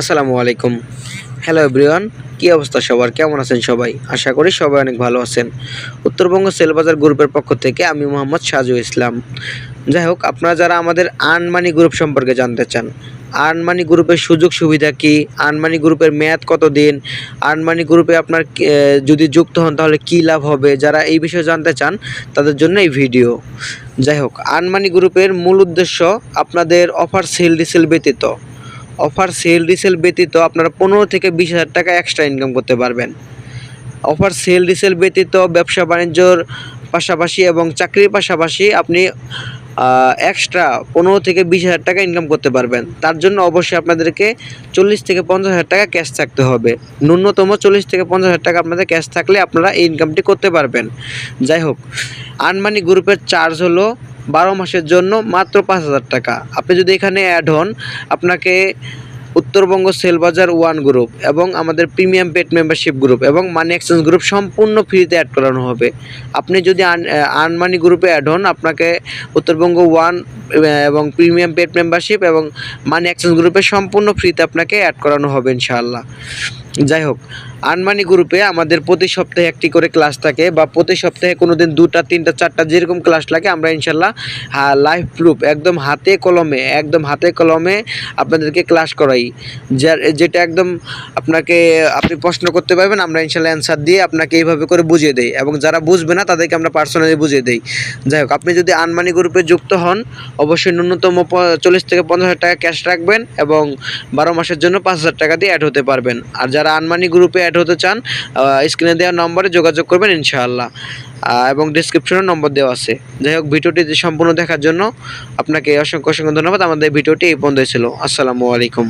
আসসালামু আলাইকুম। Hello everyone কী অবস্থা সবার? কেমন আছেন সবাই? আশা করি সবাই অনেক ভালো আছেন। উত্তরবঙ্গ সেলবাজার গ্রুপের পক্ষ থেকে আমি মোহাম্মদ সাজু ইসলাম। যাই হোক, আপনারা যারা আমাদের আনমানি গ্রুপ সম্পর্কে জানতে চান আনমানি গ্রুপের সুযোগ সুবিধা কি? আনমানি গ্রুপের মেয়াদ কতদিন? আনমানি গ্রুপে আপনার যদি যুক্ত হন তাহলে কী লাভ হবে? যারা এই বিষয়ে জানতে চান, তাদের জন্য এই ভিডিও। যাই হোক আনমানি গ্রুপের মূল উদ্দেশ্য আপনাদের অফার সেল রিসেল ব্যতীত। অফার সেল, রিসেল ব্যতীত আপনারা পনেরো থেকে বিশ হাজার টাকা এক্সট্রা ইনকাম করতে পারবেন। অফার সেল, রিসেল ব্যতীত ব্যবসা বাণিজ্যর পাশাপাশি এবং চাকরির পাশাপাশি আপনি এক্সট্রা পনেরো থেকে বিশ হাজার টাকা ইনকাম করতে পারবেন। তার জন্য অবশ্যই আপনাদেরকে চল্লিশ থেকে পঞ্চাশ হাজার টাকা ক্যাশ থাকতে হবে। ন্যূনতম চল্লিশ থেকে পঞ্চাশ হাজার টাকা আপনাদের ক্যাশ থাকলে আপনারা এই ইনকামটি করতে পারবেন। যাই হোক আনমানি গ্রুপের চার্জ হলো বারো মাসের জন্য মাত্র পাঁচ হাজার টাকা। আপনি যদি এখানে অ্যাড হন আপনাকে উত্তরবঙ্গ সেলবাজার ওয়ান গ্রুপ এবং আমাদের প্রিমিয়াম পেট মেম্বারশিপ গ্রুপ এবং মানি এক্সচেঞ্জ গ্রুপ সম্পূর্ণ ফ্রিতে অ্যাড করানো হবে। আপনি যদি আন আনমানি গ্রুপে অ্যাড হন, আপনাকে উত্তরবঙ্গ ওয়ান এবং প্রিমিয়াম পেট মেম্বারশিপ এবং মানি এক্সচেঞ্জ গ্রুপে সম্পূর্ণ ফ্রিতে আপনাকে অ্যাড করানো হবে ইনশাআল্লাহ। যাই হোক আনমানি গ্রুপে আমাদের প্রতি সপ্তাহে একটি করে ক্লাস থাকে বা প্রতি সপ্তাহে কোনো দিন দুটা, তিনটা, চারটা যেরকম ক্লাস লাগে, আমরা ইনশাল্লাহ লাইভ প্রুফ, একদম হাতে কলমে, একদম হাতে কলমে আপনাদেরকে ক্লাস করাই। যার, যেটা একদম আপনাকে, আপনি প্রশ্ন করতে পারবেন, আমরা ইনশাল্লাহ অ্যান্সার দিয়ে আপনাকে এইভাবে করে বুঝিয়ে দেই। এবং যারা বুঝবে না, তাদেরকে আমরা পার্সোনালি বুঝিয়ে দেই। যাই হোক, আপনি যদি আনমানি গ্রুপে যুক্ত হন, অবশ্যই ন্যূনতম চল্লিশ থেকে পঞ্চাশ হাজার টাকা ক্যাশ রাখবেন এবং বারো মাসের জন্য পাঁচ হাজার টাকা দিয়ে অ্যাড হতে পারবেন। আর যারা আনমানি গ্রুপে অ্যাড হতে চান স্ক্রিনে দেওয়া নম্বরে যোগাযোগ করবেন ইনশাআল্লাহ। এবং ডিসক্রিপশনে নম্বর দেওয়া আছে। যাই হোক, ভিডিওটি সম্পূর্ণ দেখার জন্য আপনাকে অসংখ্য অসংখ্য ধন্যবাদ। আমাদের ভিডিওটি এই পর্যন্ত ছিল। আসসালামু আলাইকুম।